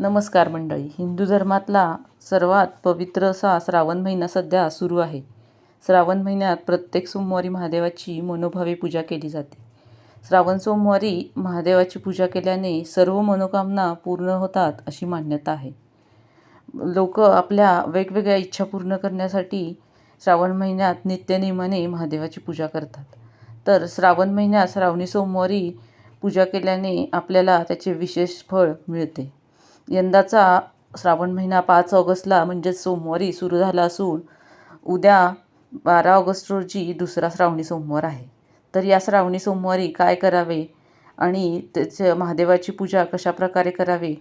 नमस्कार मंडळी. हिंदू धर्मातला सर्वात पवित्र असा श्रावण महिना सध्या सुरू आहे. श्रावण महिन्यात प्रत्येक सोमवारी महादेवाची मनोभावे पूजा केली जाते. श्रावण सोमवारी महादेवाची पूजा केल्याने सर्व मनोकामना पूर्ण होतात अशी मान्यता आहे. लोक आपल्या वेगवेगळ्या इच्छा पूर्ण करण्यासाठी श्रावण महिन्यात नित्यनियमाने महादेवाची पूजा करतात. तर श्रावण महिन्यात श्रावणी सोमवारी पूजा केल्याने आपल्याला त्याचे विशेष फळ मिळते. यंदाचा श्रावण महिना पाच ऑगस्टला म्हणजेच सोमवारी सुरू झाला असून उद्या बारा ऑगस्ट रोजी दुसरा श्रावणी सोमवार आहे. तर या श्रावणी सोमवारी काय करावे आणि त्याचं महादेवाची पूजा कशाप्रकारे करावी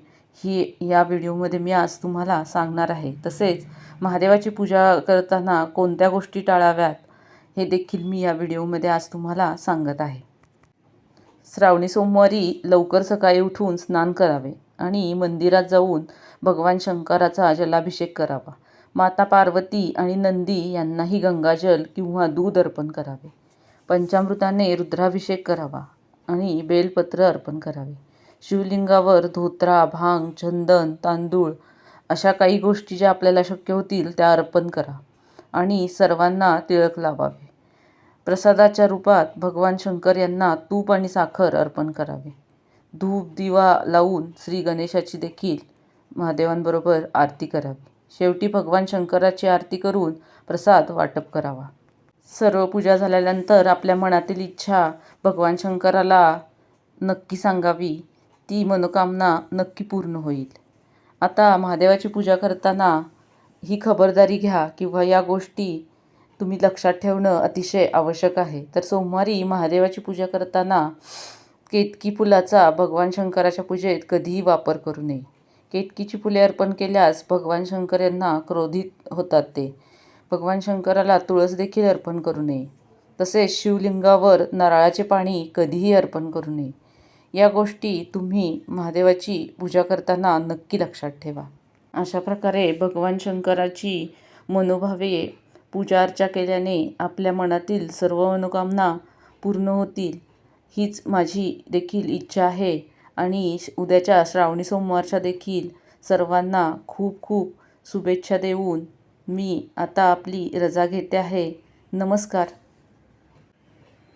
ही या व्हिडिओमध्ये मी आज तुम्हाला सांगणार आहे. तसेच महादेवाची पूजा करताना कोणत्या गोष्टी टाळाव्यात हे देखील मी या व्हिडिओमध्ये आज तुम्हाला सांगत आहे. श्रावणी सोमवारी लवकर सकाळी उठून स्नान करावे. आणि मंदिरात जाऊन भगवान शंकराचा जलाभिषेक करावा. माता पार्वती आणि नंदी यांनाही गंगाजल किंवा दूध अर्पण करावे. पंचामृताने रुद्राभिषेक करावा आणि बेलपत्र अर्पण करावे. शिवलिंगावर धोत्रा भांग चंदन तांदूळ अशा काही गोष्टी ज्या आपल्याला शक्य होतील त्या अर्पण करा आणि सर्वांना तिळक लावावे. प्रसादाच्या रूपात भगवान शंकर यांना तूप आणि साखर अर्पण करावे. धूप दिवा लावून श्री गणेशाची देखील महादेवांबरोबर आरती करावी. शेवटी भगवान शंकराची आरती करून प्रसाद वाटप करावा. सर्व पूजा झाल्यानंतर आपल्या मनातील इच्छा भगवान शंकराला नक्की सांगावी. ती मनोकामना नक्की पूर्ण होईल. आता महादेवाची पूजा करताना ही खबरदारी घ्या किंवा या गोष्टी तुम्ही लक्षात ठेवणं अतिशय आवश्यक आहे. तर सोमवारी महादेवाची पूजा करताना केतकी फुलाचा भगवान शंकराच्या पूजेत कधीही वापर करू नये. केतकीची फुले अर्पण केल्यास भगवान शंकर यांना क्रोधित होतात ते. भगवान शंकराला तुळस देखील अर्पण करू नये. तसेच शिवलिंगावर नारळाचे पाणी कधीही अर्पण करू नये. या गोष्टी तुम्ही महादेवाची पूजा करताना नक्की लक्षात ठेवा. अशा प्रकारे भगवान शंकराची मनोभावे पूजा अर्चा केल्याने आपल्या मनातील सर्व मनोकामना पूर्ण होतील. हीच माझी देखील इच्छा आहे. आणि उद्याच्या श्रावणी सोमवारच्या देखील सर्वांना खूप खूप शुभेच्छा देऊन मी आता आपली रजा घेते आहे. नमस्कार.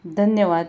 धन्यवाद.